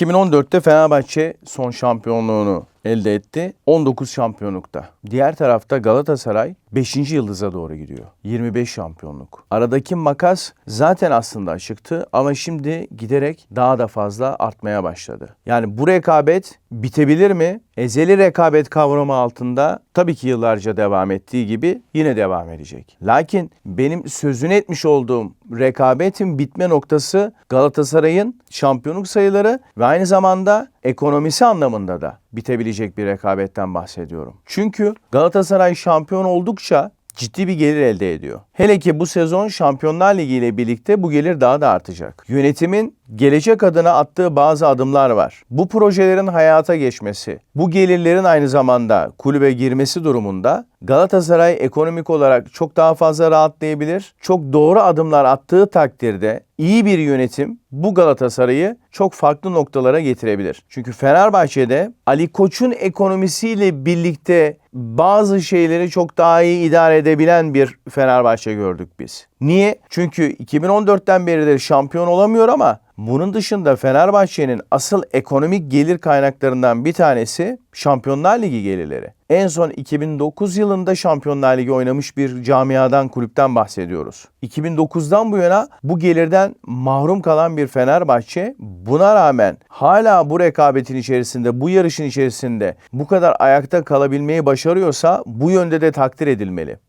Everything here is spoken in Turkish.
2014'te Fenerbahçe son şampiyonluğunu elde etti. 19 şampiyonlukta. Diğer tarafta Galatasaray 5. yıldıza doğru gidiyor. 25 şampiyonluk. Aradaki makas zaten aslında açıktı ama şimdi giderek daha da fazla artmaya başladı. Yani bu rekabet bitebilir mi? Ezeli rekabet kavramı altında tabii ki yıllarca devam ettiği gibi yine devam edecek. Lakin benim sözünü etmiş olduğum rekabetin bitme noktası Galatasaray'ın şampiyonluk sayıları ve aynı zamanda ekonomisi anlamında da bitebilecek bir rekabetten bahsediyorum. Çünkü Galatasaray şampiyon oldukça ciddi bir gelir elde ediyor. Hele ki bu sezon Şampiyonlar Ligi ile birlikte bu gelir daha da artacak. Yönetimin gelecek adına attığı bazı adımlar var. Bu projelerin hayata geçmesi, bu gelirlerin aynı zamanda kulübe girmesi durumunda Galatasaray ekonomik olarak çok daha fazla rahatlayabilir. Çok doğru adımlar attığı takdirde iyi bir yönetim bu Galatasaray'ı çok farklı noktalara getirebilir. Çünkü Fenerbahçe'de Ali Koç'un ekonomisiyle birlikte bazı şeyleri çok daha iyi idare edebilen bir Fenerbahçe gördük biz. Niye? Çünkü 2014'ten beridir şampiyon olamıyor ama bunun dışında Fenerbahçe'nin asıl ekonomik gelir kaynaklarından bir tanesi Şampiyonlar Ligi gelirleri. En son 2009 yılında Şampiyonlar Ligi oynamış bir camiadan, kulüpten bahsediyoruz. 2009'dan bu yana bu gelirden mahrum kalan bir Fenerbahçe buna rağmen hala bu rekabetin içerisinde, bu yarışın içerisinde bu kadar ayakta kalabilmeyi başarıyorsa bu yönde de takdir edilmeli.